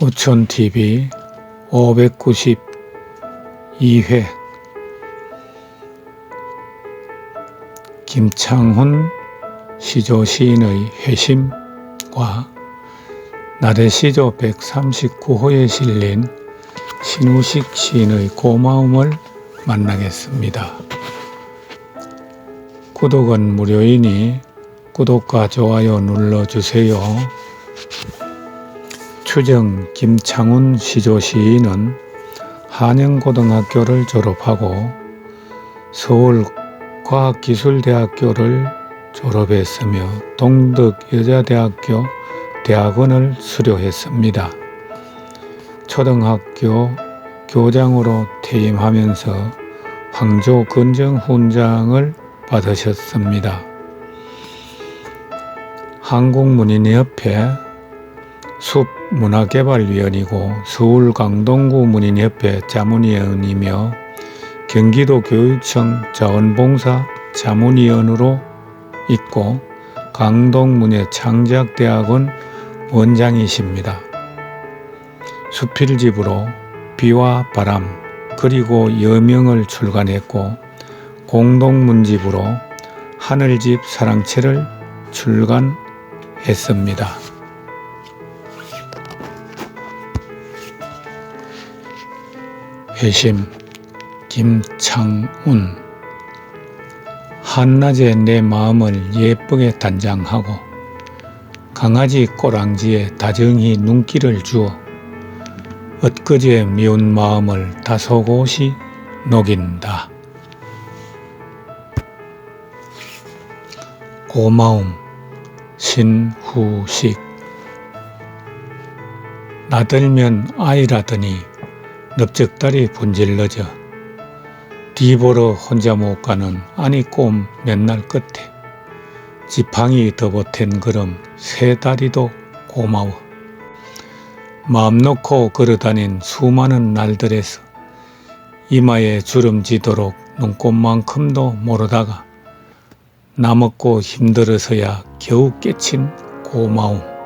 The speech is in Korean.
우촌TV 592회 김창훈 시조 시인의 회심과 나대 시조 139호에 실린 신우식 시인의 고마움을 만나겠습니다. 구독은 무료이니 구독과 좋아요 눌러주세요. 추정 김창훈 시조 시인은 한영고등학교를 졸업하고 서울과학기술대학교를 졸업했으며 동덕여자대학교 대학원을 수료했습니다. 초등학교 교장으로 퇴임하면서 황조 건정훈장을 받으셨습니다. 한국문인협회 숲 문화개발위원이고 서울 강동구 문인협회 자문위원이며 경기도 교육청 자원봉사 자문위원으로 있고 강동문예 창작대학원 원장이십니다. 수필집으로 비와 바람 그리고 여명을 출간했고 공동문집으로 하늘집 사랑채를 출간했습니다. 회심 김창운 한낮에 내 마음을 예쁘게 단장하고 강아지 꼬랑지에 다정히 눈길을 주어 엊그제 미운 마음을 다소곳이 녹인다. 고마움 신후식 나들면 아이라더니 넓적다리 분질러져 뒤보러 혼자 못 가는 아니 꼼 맨날 끝에 지팡이 더보탠 걸음 세 다리도 고마워. 마음 놓고 걸어다닌 수많은 날들에서 이마에 주름 지도록 눈꽃만큼도 모르다가 나먹고 힘들어서야 겨우 깨친 고마움